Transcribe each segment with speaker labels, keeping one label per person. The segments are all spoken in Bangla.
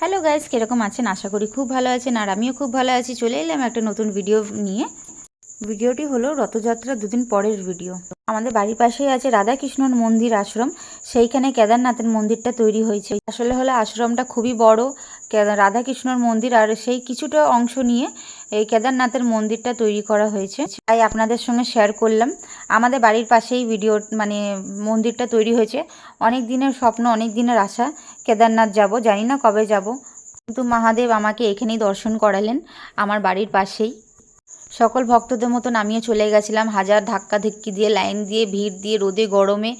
Speaker 1: হ্যালো গাইজ কীরকম আছেন? আশা করি খুব ভালো আছেন, আর আমিও খুব ভালো আছি। চলে এলাম একটা নতুন ভিডিও নিয়ে। ভিডিওটি হলো রথযাত্রা দুদিন পরের ভিডিও আমাদের বাড়ির পাশেই আছে রাধাকৃষ্ণর মন্দির আশ্রম। সেইখানে কেদারনাথের মন্দিরটা তৈরি হয়েছে। আসলে হলো আশ্রমটা খুবই বড় রাধাকৃষ্ণর মন্দির, আর সেই কিছুটা অংশ নিয়ে এই কেদারনাথের মন্দিরটা তৈরি করা হয়েছে। তাই আপনাদের সঙ্গে শেয়ার করলাম। আমাদের বাড়ির পাশেই ভিডিও মানে মন্দিরটা তৈরি হয়েছে। অনেক দিনের স্বপ্ন, অনেক দিনের আশা, কেদারনাথ যাব। জানি না কবে যাব। কিন্তু মহাদেব আমাকে এখানেই দর্শন করালেন, আমার বাড়ির পাশেই। সকল ভক্তদের মতন আমিও চলে গেছিলাম। হাজার ধাক্কা ধিক্কি দিয়ে, লাইন দিয়ে, ভিড় দিয়ে, রোদে, গরমে।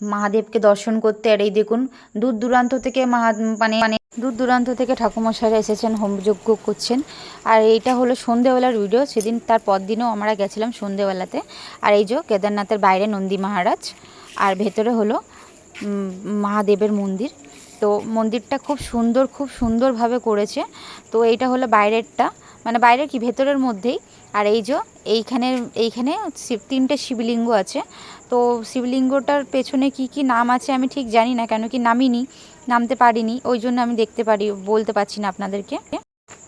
Speaker 1: মহাদেবকে দর্শন করতে। আর এই দেখুন, দূর দূরান্ত থেকে মহা মানে মানে দূর দূরান্ত থেকে ঠাকুমশাইরা এসেছেন, হোমযজ্ঞ করছেন। আর এইটা হলো সন্ধেবেলার ভিডিও সেদিন তার পর দিনও আমরা গেছিলাম সন্ধেবেলাতে। আর এই যে কেদারনাথের বাইরে নন্দী মহারাজ, আর ভেতরে হলো মহাদেবের মন্দির। তো মন্দিরটা খুব সুন্দর, খুব সুন্দরভাবে করেছে। তো এইটা হলো বাইরেরটা। মানে বাইরের কি? ভেতরের মধ্যেই। আর এই যে এইখানে এইখানে তিনটে শিবলিঙ্গ আছে। তো শিবলিঙ্গটার পেছনে কি কি নাম আছে আমি ঠিক জানি না, কেন কি নামিনি, নামতে পারিনি। ওই জন্য আমি দেখতে পারি, বলতে পারছি না আপনাদেরকে।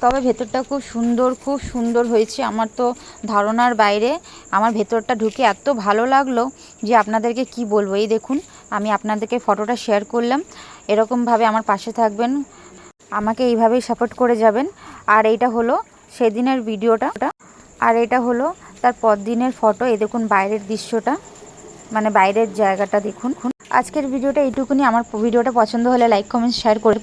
Speaker 1: তবে ভেতরটা খুব সুন্দর খুব সুন্দর হয়েছে। আমার তো ধারণার বাইরে আমার ভেতরটা ঢুকে এত ভালো লাগল যে আপনাদেরকে কি বলব? এই দেখুন, আমি আপনাদেরকে ফটোটা শেয়ার করলাম। এরকমভাবে আমার পাশে থাকবেন। আমাকে এইভাবেই সাপোর্ট করে যাবেন। আর এইটা হলো সেদিনের ভিডিওটা। আর এটা হলো তার পরদিনের ফটো এ দেখুন বাইরের দৃশ্যটা। মানে বাইরের জায়গাটা দেখুন। আজকের ভিডিওটা এইটুকুনি। আমার ভিডিওটা পছন্দ হলে লাইক কমেন্ট শেয়ার করে